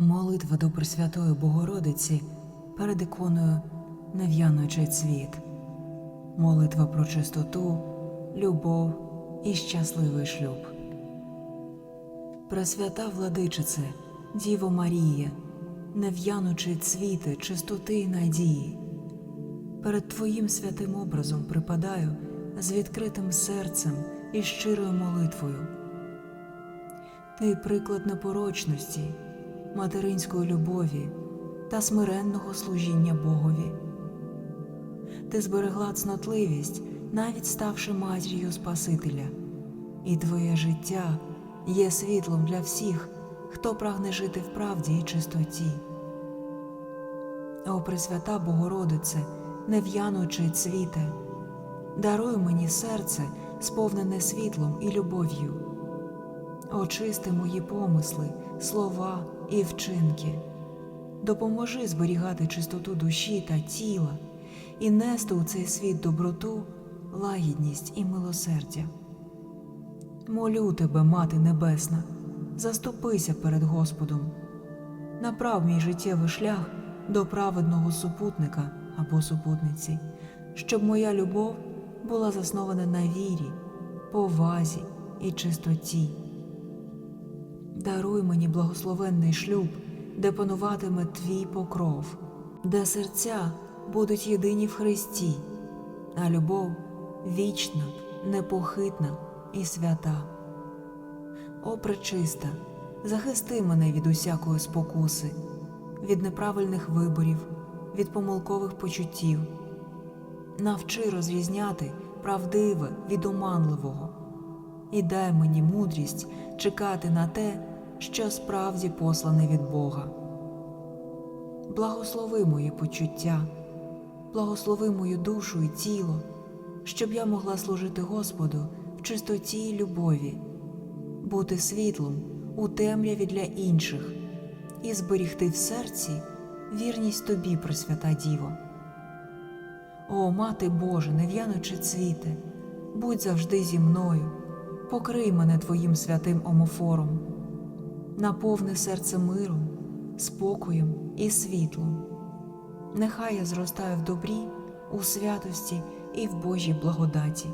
Молитва до Пресвятої Богородиці перед іконою Нев'яночий цвіт. Молитва про чистоту, любов і щасливий шлюб. Пресвята владичице, Діво Маріє, нев'янучий цвіти чистоти й надії. Перед Твоїм святим образом припадаю з відкритим серцем і щирою молитвою. Ти приклад непорочності, материнської любові та смиренного служіння Богові. Ти зберегла цнотливість, навіть ставши матір'ю Спасителя, і твоє життя є світлом для всіх, хто прагне жити в правді і чистоті. О Пресвята Богородице, нев'янучий цвіте, даруй мені серце, сповнене світлом і любов'ю. Очисти мої помисли, слова і вчинки. Допоможи зберігати чистоту душі та тіла і нести у цей світ доброту, лагідність і милосердя. Молю тебе, Мати Небесна, заступися перед Господом, направ мій життєвий шлях до праведного супутника або супутниці, щоб моя любов була заснована на вірі, повазі і чистоті. Даруй мені благословенний шлюб, де пануватиме твій покров, де серця будуть єдині в Христі, а любов вічна, непохитна і свята. О, пречиста, захисти мене від усякої спокуси, від неправильних виборів, від помилкових почуттів. Навчи розрізняти правдиве від оманливого і дай мені мудрість чекати на те, що справді послане від Бога. Благослови мої почуття, благослови мою душу і тіло, щоб я могла служити Господу в чистоті й любові, бути світлом у темряві для інших і зберігти в серці вірність тобі, Пресвята Діво. О, Мати Божа, нев'яночи цвіте, будь завжди зі мною, покрий мене Твоїм святим омофором, наповни серце миром, спокоєм і світлом. Нехай я зростаю в добрі, у святості і в Божій благодаті.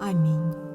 Амінь.